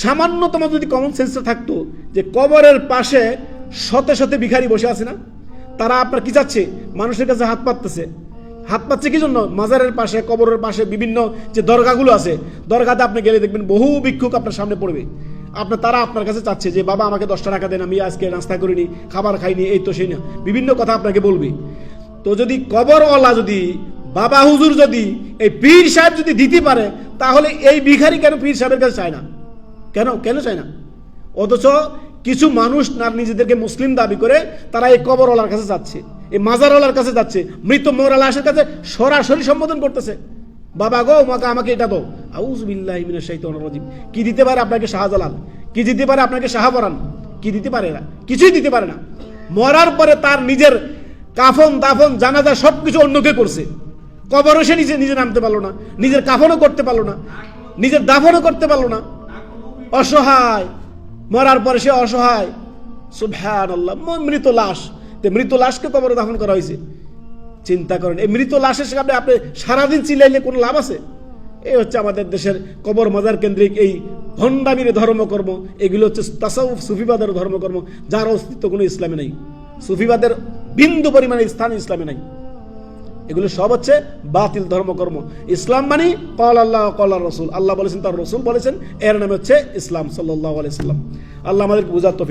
সামান্যতম যদি কমন সেন্সটা থাকতো যে কবরের পাশে শতে শতে ভিখারি বসে আছে না, তারা আপনার কি চাচ্ছে? মানুষের কাছে হাত পাততেছে। হাত পাচ্ছে কি জন্য? মাজারের পাশে, কবরের পাশে বিভিন্ন যে দরগাগুলো আছে, দরগাতে আপনি গেলে দেখবেন বহু ভিক্ষুক আপনার সামনে পড়বে। আপনার, তারা আপনার কাছে চাচ্ছে যে, বাবা, আমাকে দশটা টাকা দেন, আমি আজকে নাস্তা করিনি, খাবার খাইনি, এই তো সেই না। বিভিন্ন কথা আপনাকে বলবে। তো যদি কবরওয়ালা যদি, বাবা হুজুর যদি, এই পীর সাহেব যদি দিতে পারে, তাহলে এই ভিখারি কেন পীর সাহেবের কাছে চায় না? কেন কেন চায় না? অথচ কিছু মানুষ না নিজেদেরকে মুসলিম দাবি করে, তারা এই কবরওয়ালার কাছে যাচ্ছে, এই মাজারওয়ালার কাছে যাচ্ছে, মৃত মোরা লাশের কাছে সরাসরি সম্বোধন করতেছে। বাবা গো মাকে আমাকে এটা দাও। আউজ বিল্লাহি মিনাশ শাইতানির রাজিম। কি দিতে পারে আপনাকে শাহজালাল? কি দিতে পারে আপনাকে শাহপরান কি দিতে পারে এরা? কিছুই দিতে পারে না। মরার পরে তার নিজের কাফন, দাফন, জানাজা সব কিছু অন্যকে করছে। কবরও সে নিজে নিজে নামতে পারল না। নিজের কাফনও করতে পারল না। নিজের দাফনও করতে পারল না। অসহায়। মরার পরে সে অসহায়। সুবহান আল্লাহ মৃত লাশ। মৃত লাশকে কবরে দাফন করা হয়েছে। চিন্তা করেন, এই মৃত লাশের সামনে আপনি সারাদিন চিলাইলে কোনো লাভ আছে? এই হচ্ছে আমাদের দেশের কবর মাজার কেন্দ্রিক এই ভণ্ডামির ধর্মকর্ম। এগুলো হচ্ছে তাসাউফ সুফিবাদের ধর্মকর্ম, যার অস্তিত্ব কোনো ইসলামে নেই। সুফিবাদের বিন্দু পরিমাণে স্থান ইসলামে নাই। এগুলো সব হচ্ছে বাতিল ধর্মকর্ম। ইসলাম মানে কল আল্লাহ কল রসুল। আল্লাহ বলেছেন, তার রসুল বলেছেন, এর নাম হচ্ছে ইসলাম সাল্লাহ আলাইসাল্লাম আল্লাহ আমাদেরকে তফিক